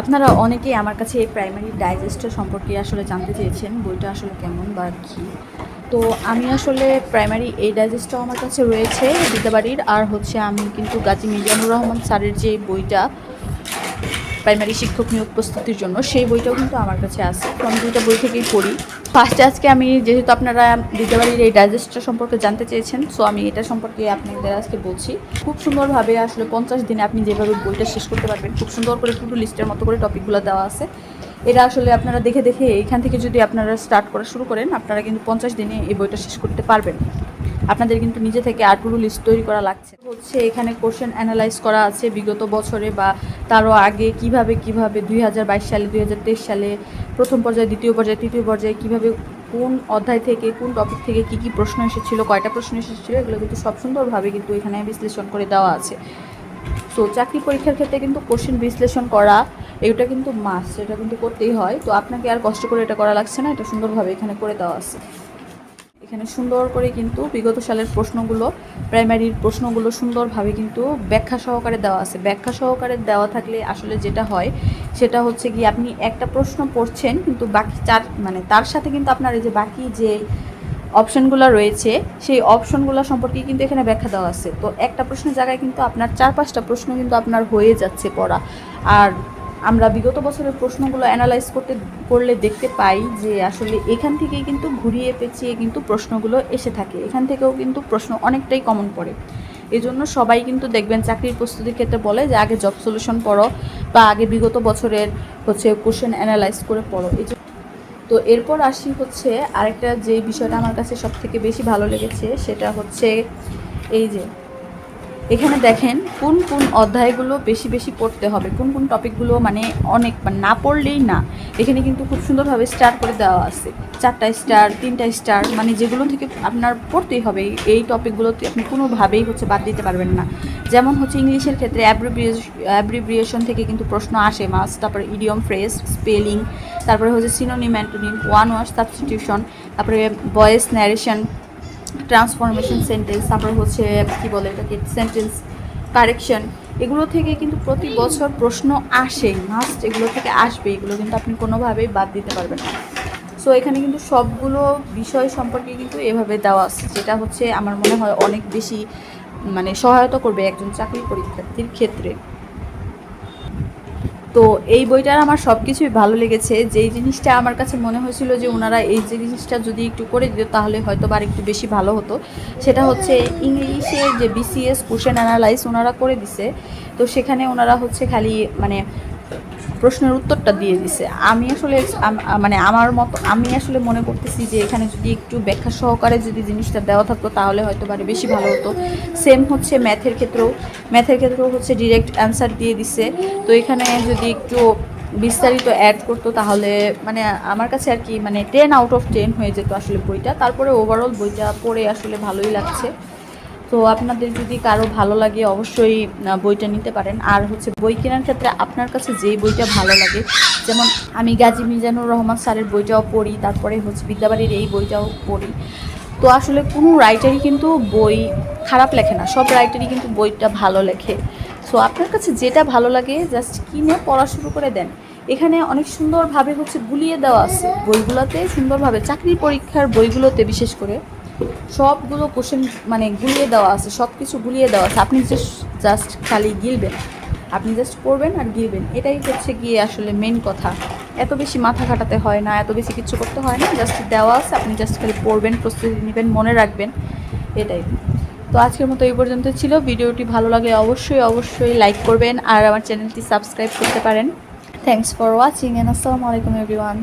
আপনারা অনেকেই আমার কাছে এই প্রাইমারি ডাইজেস্টার সম্পর্কে আসলে জানতে চেয়েছেন, বইটা আসলে কেমন বা কী? তো আমি আসলে প্রাইমারি এই ডাইজেস্টটাও আমার কাছে রয়েছে বিদ্যাবাড়ির, আর হচ্ছে আমি কিন্তু গাজী মিজানুর রহমান স্যারের যে বইটা প্রাইমারি শিক্ষক নিয়োগ প্রস্তুতির জন্য, সেই বইটাও কিন্তু আমার কাছে আছে। তো আমি দুইটা বই থেকেই পড়ি। ফার্স্টে আজকে আমি যেহেতু আপনারা বিদ্যাবাড়ির এই ডাইজেস্টটা সম্পর্কে জানতে চেয়েছেন সো আমি এটা সম্পর্কে আপনাদের আজকে বলছি। খুব সুন্দরভাবে আসলে পঞ্চাশ দিনে আপনি যেভাবে বইটা শেষ করতে পারবেন, খুব সুন্দর করে টু লিস্টের মতো করে টপিকগুলো দেওয়া আছে। এটা আসলে আপনারা দেখে দেখে এখান থেকে যদি আপনারা স্টার্ট করা শুরু করেন, আপনারা কিন্তু পঞ্চাশ দিনে এই বইটা শেষ করতে পারবেন। আপনাদের কিন্তু নিজে থেকে আর টুডু লিস্ট তৈরি করা লাগছে। হচ্ছে এখানে কোশ্চেন অ্যানালাইজ করা আছে বিগত বছরে বা তারও আগে কীভাবে কীভাবে দুই হাজার বাইশ সালে, দুই হাজার তেইশ সালে প্রথম পর্যায়ে, দ্বিতীয় পর্যায়ে, তৃতীয় পর্যায়ে কীভাবে কোন অধ্যায় থেকে, কোন টপিক থেকে কি কি প্রশ্ন এসেছিল, কয়টা প্রশ্ন এসেছিল, এগুলো কিন্তু সব সুন্দরভাবে কিন্তু এখানে বিশ্লেষণ করে দেওয়া আছে। সো চাকরি পরীক্ষার ক্ষেত্রে কিন্তু কোশ্চেন বিশ্লেষণ করা, এটা কিন্তু মাস্ট এটা কিন্তু করতেই হয়। তো আপনাকে আর কষ্ট করে এটা করা লাগছে না, এটা সুন্দরভাবে এখানে করে দেওয়া আছে। এখানে সুন্দর করে কিন্তু বিগত সালের প্রশ্নগুলো প্রাইমারির প্রশ্নগুলো সুন্দরভাবে কিন্তু ব্যাখ্যা সহকারে দেওয়া আছে। ব্যাখ্যা সহকারে দেওয়া থাকলে আসলে যেটা হয়, সেটা হচ্ছে কি আপনি একটা প্রশ্ন পড়ছেন, কিন্তু বাকি চার মানে তার সাথে কিন্তু আপনার এই যে বাকি যে অপশনগুলো রয়েছে, সেই অপশনগুলো সম্পর্কে কিন্তু এখানে ব্যাখ্যা দেওয়া আছে। তো একটা প্রশ্নের জায়গায় কিন্তু আপনার চার পাঁচটা প্রশ্ন কিন্তু আপনার হয়ে যাচ্ছে পড়া। আর আমরা বিগত বছরের প্রশ্নগুলো অ্যানালাইজ করতে, করলে দেখতে পাই যে আসলে এখান থেকেই কিন্তু ঘুরিয়ে পেঁচিয়ে কিন্তু প্রশ্নগুলো এসে থাকে। এখান থেকেও কিন্তু প্রশ্ন অনেকটাই কমন পড়ে। এই জন্য সবাই কিন্তু দেখবেন চাকরির প্রস্তুতির ক্ষেত্রে বলে যে, আগে জব সলিউশন পড়ো বা আগে বিগত বছরের হচ্ছে কোশ্চেন অ্যানালাইজ করে পড়ো। এই তো এরপর আসি হচ্ছে আরেকটা যে বিষয়টা আমার কাছে সব থেকে বেশি ভালো লেগেছে, সেটা হচ্ছে এই যে এখানে দেখেন কোন কোন অধ্যায়গুলো বেশি বেশি পড়তে হবে, কোন কোন টপিকগুলো মানে অনেক মানে না পড়লেই না। এখানে কিন্তু খুব সুন্দরভাবে স্টার করে দেওয়া আছে। চারটা স্টার তিনটা স্টার মানে যেগুলো থেকে আপনার পড়তেই হবে, এই টপিকগুলোতে আপনি কোনোভাবেই হচ্ছে বাদ দিতে পারবেন না। যেমন হচ্ছে ইংলিশের ক্ষেত্রে অ্যাব্রিব্রিয়েশন থেকে কিন্তু প্রশ্ন আসে, মাস, তারপরে ইডিয়ম ফ্রেজ স্পেলিং তারপরে হচ্ছে synonym antonym one word substitution তারপরে ভয়েস ন্যারেশন ট্রান্সফরমেশন সেন্টেন্স, তারপর হচ্ছে কী বলে এটাকে, সেন্টেন্স কারেকশন, এগুলো থেকে কিন্তু প্রতি বছর প্রশ্ন আসে মাস্ট এগুলো থেকে আসবে, এগুলো কিন্তু আপনি কোনোভাবেই বাদ দিতে পারবেন না। সো এখানে কিন্তু সবগুলো বিষয় সম্পর্কে কিন্তু এভাবে দেওয়া আছে, যেটা হচ্ছে আমার মনে হয় অনেক বেশি মানে সহায়তা করবে একজন চাকরি পরীক্ষার্থীর ক্ষেত্রে। তো এই বইটার আমার সব কিছুই ভালো লেগেছে। যেই জিনিসটা আমার কাছে মনে হয়েছিল যে ওনারা এই জিনিসটা যদি একটু করে দিত, তাহলে হয়তো বা একটু বেশি ভালো হতো। সেটা হচ্ছে ইংলিশে যে বিসিএস কোশ্চেন অ্যানালাইজ ওনারা করে দিছে। তো সেখানে ওনারা হচ্ছে খালি মানে প্রশ্নের উত্তরটা দিয়ে দিছে। আমি আসলে মানে আমার মতো, আমি আসলে মনে করতেছি যে এখানে যদি একটু ব্যাখ্যা সহকারে যদি জিনিসটা দেওয়া থাকতো তাহলে হয়তো পারে বেশি ভালো হতো। সেম হচ্ছে ম্যাথের ক্ষেত্রেও। ম্যাথের ক্ষেত্রেও হচ্ছে ডিরেক্ট অ্যান্সার দিয়ে দিছে। তো এখানে যদি একটু বিস্তারিত অ্যাড করতো তাহলে মানে আমার কাছে আর কি মানে টেন আউট অফ টেন হয়ে যেত আসলে বইটা। তারপরে ওভারঅল বইটা পড়ে আসলে ভালোই লাগছে। তো আপনাদের যদি কারও ভালো লাগে, অবশ্যই বইটা নিতে পারেন। আর হচ্ছে বই কেনার ক্ষেত্রে আপনার কাছে যেই বইটা ভালো লাগে, যেমন আমি গাজী মিজানুর রহমান স্যারের বইটাও পড়ি, তারপরে হচ্ছে বিদ্যাবাড়ির এই বইটাও পড়ি। তো আসলে কোনো রাইটারই কিন্তু বই খারাপ লেখে না, সব রাইটারই কিন্তু বইটা ভালো লেখে। সো আপনার কাছে যেটা ভালো লাগে জাস্ট কিনে পড়া শুরু করে দেন। এখানে অনেক সুন্দরভাবে হচ্ছে গুলিয়ে দেওয়া আছে বইগুলোতে, সুন্দরভাবে চাকরি পরীক্ষার বইগুলোতে বিশেষ করে। সবগুলো কোশ্চেন মানে গুলিয়ে দেওয়া আছে সব কিছু গুলিয়ে দেওয়া আছে। আপনি জাস্ট জাস্ট খালি গিলবেন। আপনি জাস্ট পড়বেন আর গিলবেন। এটাই হচ্ছে গিয়ে আসলে মেন কথা। এত বেশি মাথা খাটাতে হয় না, এত বেশি কিছু করতে হয় না। জাস্ট দেওয়া আছে, আপনি জাস্ট খালি পড়বেন, প্রস্তুতি নেবেন, মনে রাখবেন। এটাই। তো আজকের মতো এই পর্যন্ত ছিল। ভিডিওটি ভালো লাগলে অবশ্যই অবশ্যই লাইক করবেন আর আমার চ্যানেলটি সাবস্ক্রাইব করতে পারেন। থ্যাংকস ফর ওয়াচিং অ্যান্ড আসসালামু আলাইকুম এভরিওয়ান